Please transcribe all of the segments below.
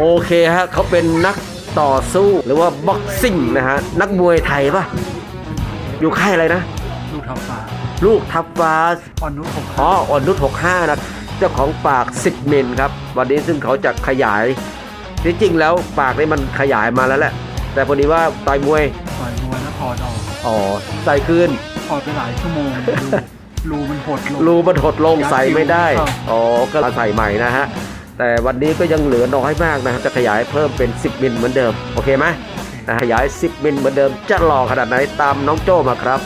โอเคฮะเขาเป็นนักต่อสู้หรือว่าบ็อกซิ่งนะฮะ นักมวยไทยปะอยู่ค่ายอะไรนะ ลูกทับฟ้าลูกทัพฟ้าอ่อนนุชผมอ๋ออ่อนนุช65 นะ เจ้าของปาก10เมนครับ วันนี้ซึ่งเขาจะขยายที่จริงแล้วปากนี่มันขยายมาแล้วแหละ แต่พอดีว่าต่อยมวยต่อยมวยแล้วถอดออกอ๋อใส่คืนถอดไปหลายชั่วโมงรูรูมันหดลงรูมันหดลงใส่ไม่ได้ครับอ๋อก็ใส่ใหม่นะฮะ แต่วันนี้ก็ยังเหลือน้อยมากนะครับจะขยายเพิ่มเป็น 10 มิลเหมือนเดิม โอเคไหมนะขยาย 10 มิลเหมือนเดิม จะหล่อขนาดไหนตามน้องโจ้มาครับ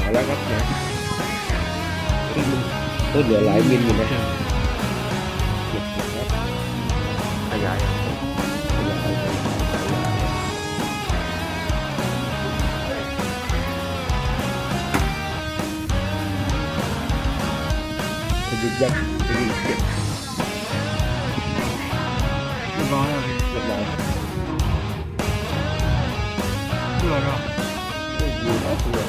เอแล้วครับนะก็เหลือหลายมิลอยู่นะขยาย จะยึกยักจะยึกเก็บเรียบร้อยแล้วพี่เรียบร้อยเพื่อก็ดูเอาเพื่อน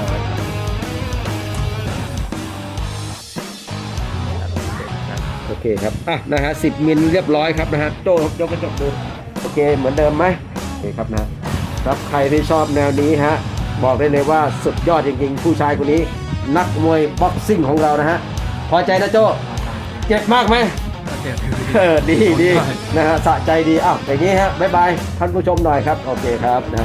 ร้อยโอเคครับ อะนะฮะสิมิลเรียบร้อยครับนะฮะโจ้ยกกระจกดู โอเค เหมือนเดิมไหมโอเคครับนะ ครับใครที่ชอบแนวนี้ฮะบอกได้เลยว่าสุดยอดจริงๆ ผู้ชายคนนี้ นักมวยบ็อกซิ่งของเรานะฮะพอใจนะโจ้เจ็บมากไหมเออดีดีนะฮะสะใจดีอ้าวอย่างนี้ฮะบ๊ายบายท่านผู้ชมหน่อยครับ โอเคครับนะ